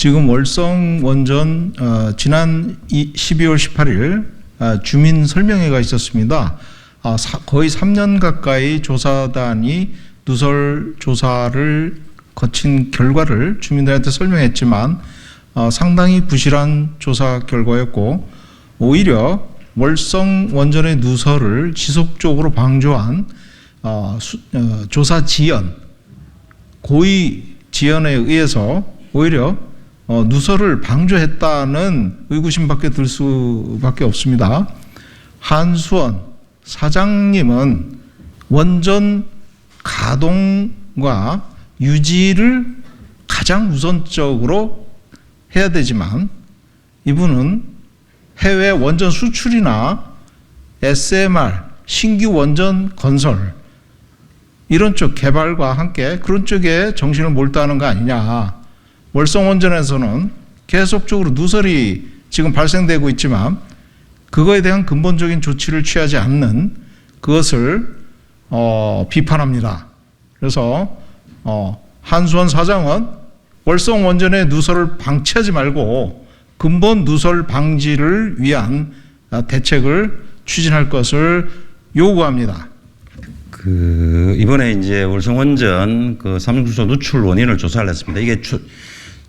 지금 월성 원전 어, 지난 이- 12월 18일 아, 주민 설명회가 있었습니다. 아, 사- 거의 3년 가까이 조사단이 누설 조사를 거친 결과를 주민들한테 설명했지만 어, 상당히 부실한 조사 결과였고 오히려 월성 원전의 누설을 지속적으로 방조한 어, 수- 어, 조사 지연 고의 지연에 의해서 오히려 어, 누설을 방조했다는 의구심밖에 들 수밖에 없습니다. 한수원 사장님은 원전 가동과 유지를 가장 우선적으로 해야 되지만 이분은 해외 원전 수출이나 SMR 신규 원전 건설 이런 쪽 개발과 함께 그런 쪽에 정신을 몰두하는 거 아니냐. 월성 원전에서는 계속적으로 누설이 지금 발생되고 있지만 그거에 대한 근본적인 조치를 취하지 않는 그것을 어, 비판합니다. 그래서 어, 한수원 사장은 월성 원전의 누설을 방치하지 말고 근본 누설 방지를 위한 아, 대책을 추진할 것을 요구합니다. 그 이번에 이제 월성 원전 그 삼중수소 누출 원인을 조사를 했습니다. 이게 추-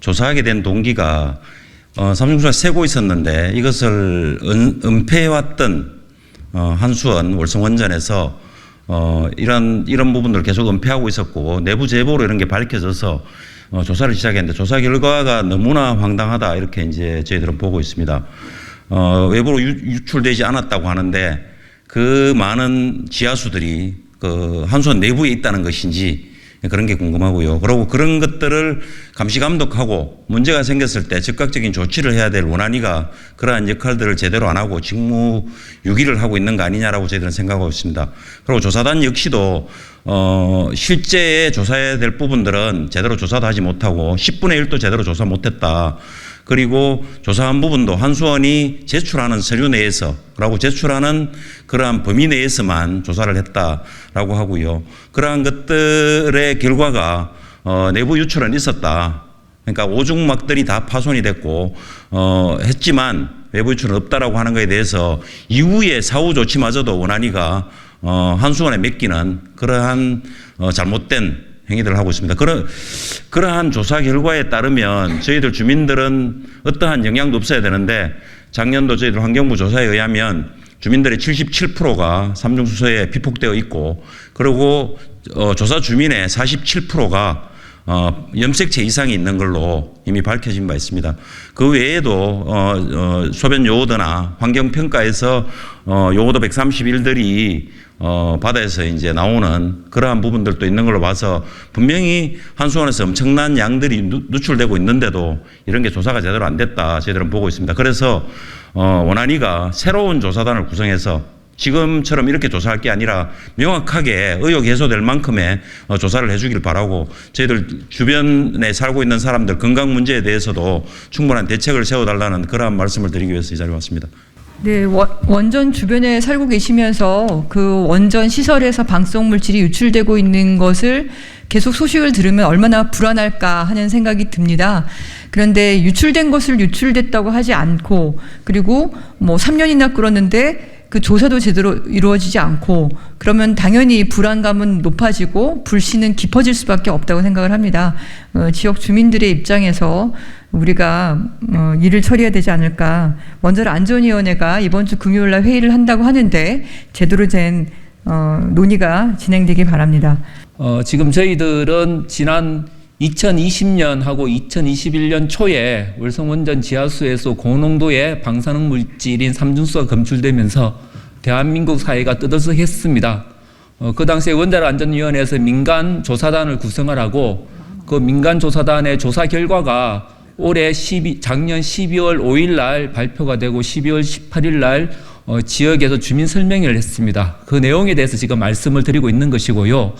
조사하게 된 동기가 어, 삼중수소가 새고 있었는데 이것을 은, 은폐해왔던 어, 한수원 월성원전에서 어, 이런 이런 부분들을 계속 은폐하고 있었고 내부 제보로 이런 게 밝혀져서 어, 조사를 시작했는데 조사 결과가 너무나 황당하다 이렇게 이제 저희들은 보고 있습니다. 어, 외부로 유, 유출되지 않았다고 하는데 그 많은 지하수들이 그 한수원 내부에 있다는 것인지 그런 게 궁금하고요. 그리고 그런 것들을 감시 감독하고 문제가 생겼을 때 즉각적인 조치를 해야 될 원안위가 그러한 역할들을 제대로 안 하고 직무 유기를 하고 있는 거 아니냐라고 저희들은 생각하고 있습니다. 그리고 조사단 역시도 어 실제 조사해야 될 부분들은 제대로 조사도 하지 못하고 10분의 1도 제대로 조사 못했다. 그리고 조사한 부분도 한수원이 제출하는 서류 내에서 라고 제출하는 그러한 범위 내에서만 조사를 했다라고 하고요. 그러한 것들의 결과가 어, 내부 유출은 있었다. 그러니까 오중막들이 다 파손이 됐고 어, 했지만 외부 유출은 없다라고 하는 것에 대해서 이후에 사후 조치마저도 원안위가 어, 한수원에 맡기는 그러한 어, 잘못된 행위들을 하고 있습니다. 그러, 그러한 조사 결과에 따르면 저희들 주민들은 어떠한 영향도 없어야 되는데 작년도 저희들 환경부 조사에 의하면 주민들의 77%가 삼중수소에 피폭되어 있고 그리고 어, 조사 주민의 47%가 어, 염색체 이상이 있는 걸로 이미 밝혀진 바 있습니다. 그 외에도 어, 어, 소변 요오드나 환경평가에서 어, 요오드 131들이 어, 바다에서 이제 나오는 그러한 부분들도 있는 걸로 봐서 분명히 한수원에서 엄청난 양들이 누, 누출되고 있는데도 이런 게 조사가 제대로 안 됐다 저희들은 보고 있습니다. 그래서 어, 원안위가 새로운 조사단을 구성해서 지금처럼 이렇게 조사할 게 아니라 명확하게 의혹 해소될 만큼의 어, 조사를 해주길 바라고 저희들 주변에 살고 있는 사람들 건강 문제에 대해서도 충분한 대책을 세워달라는 그러한 말씀을 드리기 위해서 이 자리에 왔습니다. 네, 원- 원전 주변에 살고 계시면서 그 원전 시설에서 방사성 물질이 유출되고 있는 것을 계속 소식을 들으면 얼마나 불안할까 하는 생각이 듭니다. 그런데 유출된 것을 유출됐다고 하지 않고 그리고 뭐 3년이나 끌었는데 그 조사도 제대로 이루어지지 않고 그러면 당연히 불안감은 높아지고 불신은 깊어질 수밖에 없다고 생각을 합니다. 어, 지역 주민들의 입장에서 우리가 어, 일을 처리해야 되지 않을까. 먼저 안전위원회가 이번 주 금요일 날 회의를 한다고 하는데 제대로 된 어, 논의가 진행되기 바랍니다. 어, 지금 저희들은 지난 2020년하고 2021년 초에 월성원전 지하수에서 고농도의 방사능 물질인 삼중수가 검출되면서 대한민국 사회가 뜨더석했습니다. 어, 그 당시에 원자력안전위원회에서 민간 조사단을 구성을 하고 그 민간 조사단의 조사 결과가 올해 12, 작년 12월 5일 날 발표가 되고 12월 18일 날 어, 지역에서 주민 설명회를 했습니다. 그 내용에 대해서 지금 말씀을 드리고 있는 것이고요.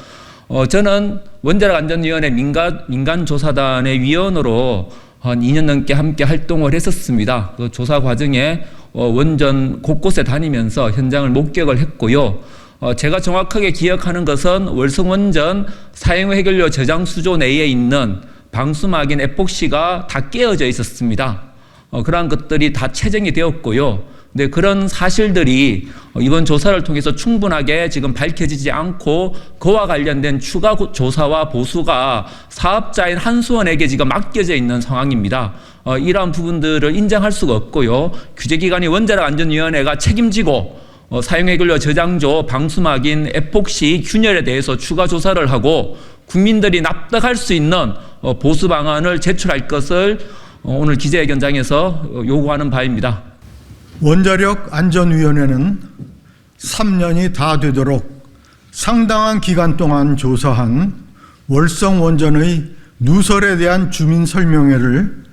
어, 저는 원자력 안전위원회 민간, 민간 조사단의 위원으로 한 2년 넘게 함께 활동을 했었습니다. 그 조사 과정에 어, 원전 곳곳에 다니면서 현장을 목격을 했고요. 어, 제가 정확하게 기억하는 것은 월성원전 사용 해결료 저장 수조 내에 있는 방수막인 에폭시가 다 깨어져 있었습니다. 어, 그러한 것들이 다 체정이 되었고요. 근데 그런 사실들이 어, 이번 조사를 통해서 충분하게 지금 밝혀지지 않고 그와 관련된 추가 고- 조사와 보수가 사업자인 한수원에게 지금 맡겨져 있는 상황입니다. 어, 이러한 부분들을 인정할 수가 없고요. 규제기관이 원자력 안전위원회가 책임지고 어, 사용해결료 저장조 방수막인 에폭시 균열에 대해서 추가 조사를 하고 국민들이 납득할 수 있는 어, 보수 방안을 제출할 것을 어, 오늘 기자회견장에서 어, 요구하는 바입니다. 원자력 안전위원회는 3년이 다 되도록 상당한 기간 동안 조사한 월성 원전의 누설에 대한 주민 설명회를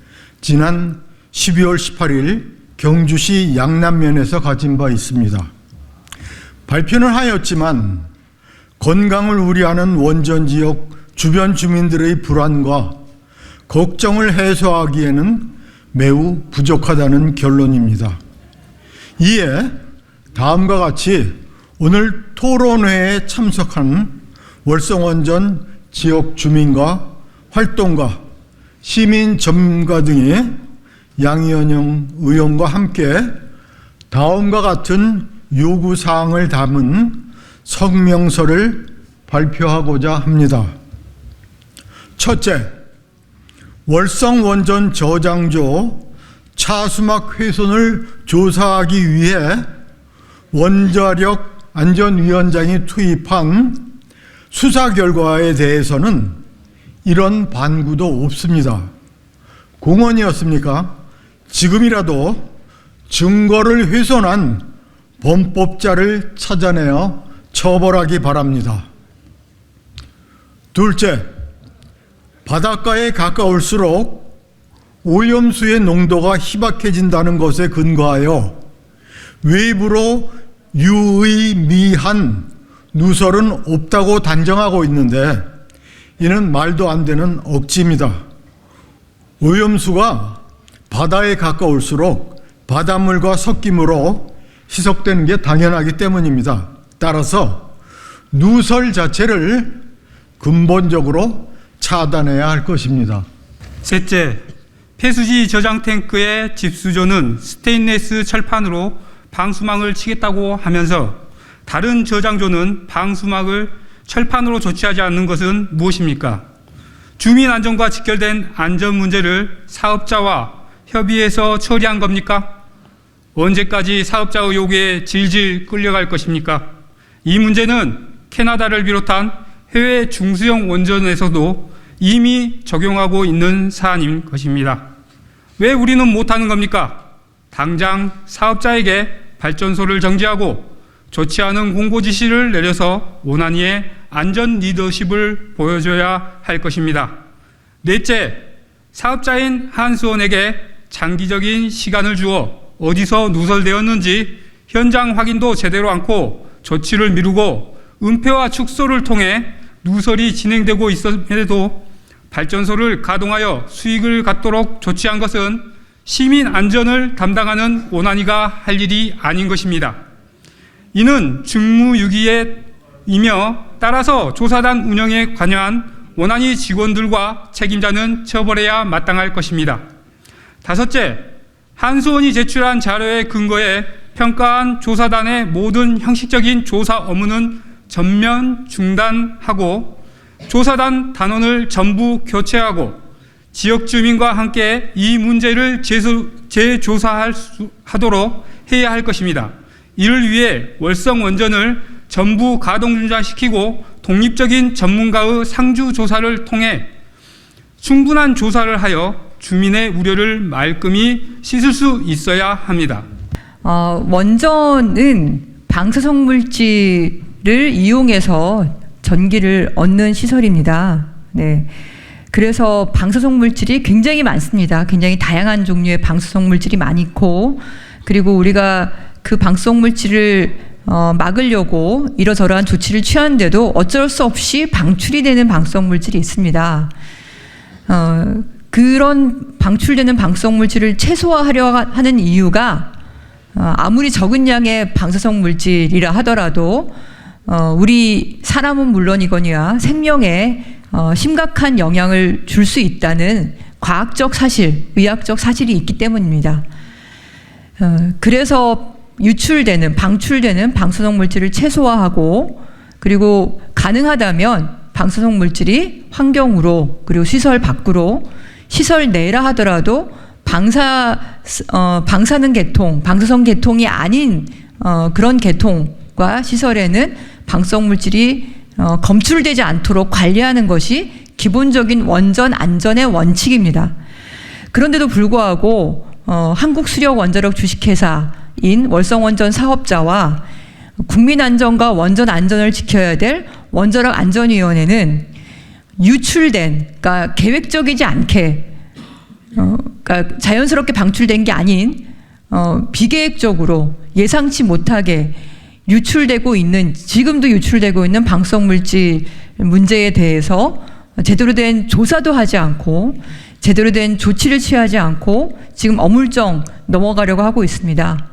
지난 12월 18일 경주시 양남면에서 가진 바 있습니다. 발표는 하였지만 건강을 우려하는 원전 지역 주변 주민들의 불안과 걱정을 해소하기에는 매우 부족하다는 결론입니다. 이에 다음과 같이 오늘 토론회에 참석한 월성원전 지역 주민과 활동가, 시민 전문가 등이 양의원영 의원과 함께 다음과 같은 요구 사항을 담은 성명서를 발표하고자 합니다. 첫째, 월성 원전 저장조 차수막 훼손을 조사하기 위해 원자력 안전위원장이 투입한 수사 결과에 대해서는 이런 반구도 없습니다. 공원이었습니까? 지금이라도 증거를 훼손한 범법자를 찾아내어 처벌하기 바랍니다. 둘째, 바닷가에 가까울수록 오염수의 농도가 희박해진다는 것에 근거하여 외부로 유의미한 누설은 없다고 단정하고 있는데 이는 말도 안 되는 억지입니다. 오염수가 바다에 가까울수록 바닷물과 섞임으로 희석되는 게 당연하기 때문입니다. 따라서 누설 자체를 근본적으로 차단해야 할 것입니다. 셋째, 폐수지 저장 탱크의 집수조는 스테인레스 철판으로 방수막을 치겠다고 하면서 다른 저장조는 방수막을 철판으로 조치하지 않는 것은 무엇입니까? 주민 안전과 직결된 안전 문제를 사업자와 협의해서 처리한 겁니까? 언제까지 사업자의 요구에 질질 끌려갈 것입니까? 이 문제는 캐나다를 비롯한 해외 중수형 원전에서도 이미 적용하고 있는 사안인 것입니다. 왜 우리는 못하는 겁니까? 당장 사업자에게 발전소를 정지하고 좋지 않은 공고 지시를 내려서 원안위의 안전 리더십을 보여줘야 할 것입니다. 넷째, 사업자인 한수원에게 장기적인 시간을 주어 어디서 누설되었는지 현장 확인도 제대로 않고 조치를 미루고 은폐와 축소를 통해 누설이 진행되고 있음에도 발전소를 가동하여 수익을 갖도록 조치한 것은 시민 안전을 담당하는 원안위가 할 일이 아닌 것입니다. 이는 직무유기이며 따라서 조사단 운영에 관여한 원안위 직원들과 책임자는 처벌해야 마땅할 것입니다. 다섯째, 한수원이 제출한 자료에 근거해 평가한 조사단의 모든 형식적인 조사 업무는 전면 중단하고 조사단 단원을 전부 교체하고 지역 주민과 함께 이 문제를 재수, 재조사할 수, 하도록 해야 할 것입니다. 이를 위해 월성 원전을 전부 가동 중단시키고 독립적인 전문가의 상주 조사를 통해 충분한 조사를 하여 주민의 우려를 말끔히 씻을 수 있어야 합니다. 어, 원전은 방사성 물질 을 이용해서 전기를 얻는 시설입니다. 네. 그래서 방사성 물질이 굉장히 많습니다. 굉장히 다양한 종류의 방사성 물질이 많이 있고, 그리고 우리가 그 방사성 물질을 어, 막으려고 이러저러한 조치를 취하는데도 어쩔 수 없이 방출이 되는 방사성 물질이 있습니다. 어, 그런 방출되는 방사성 물질을 최소화하려 하는 이유가 어, 아무리 적은 양의 방사성 물질이라 하더라도 어, 우리 사람은 물론이거니와 생명에 어, 심각한 영향을 줄 수 있다는 과학적 사실, 의학적 사실이 있기 때문입니다. 어, 그래서 유출되는, 방출되는 방사성 물질을 최소화하고 그리고 가능하다면 방사성 물질이 환경으로 그리고 시설 밖으로 시설 내라 하더라도 방사 어, 방사능 계통, 방사성 계통이 아닌 어, 그런 계통과 시설에는 방사성 물질이 어, 검출되지 않도록 관리하는 것이 기본적인 원전 안전의 원칙입니다. 그런데도 불구하고 어, 한국 수력 원자력 주식회사인 월성원전 사업자와 국민 안전과 원전 안전을 지켜야 될 원자력 안전위원회는 유출된, 그러니까 계획적이지 않게, 어, 그러니까 자연스럽게 방출된 게 아닌 어, 비계획적으로 예상치 못하게 유출되고 있는 지금도 유출되고 있는 방사성 물질 문제에 대해서 제대로 된 조사도 하지 않고 제대로 된 조치를 취하지 않고 지금 어물쩡 넘어가려고 하고 있습니다.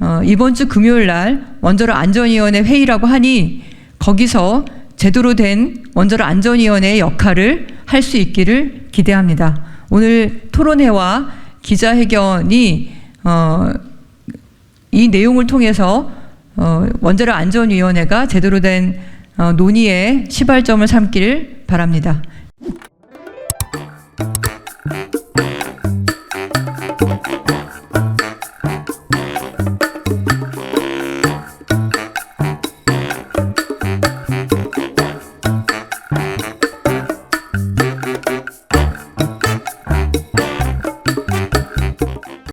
어, 이번 주 금요일 날 원자력 안전위원회 회의라고 하니 거기서 제대로 된 원자력 안전위원회의 역할을 할 수 있기를 기대합니다. 오늘 토론회와 기자회견이 어, 이 내용을 통해서 어, 원자력 안전위원회가 제대로 된 어, 논의의 시발점을 삼기를 바랍니다.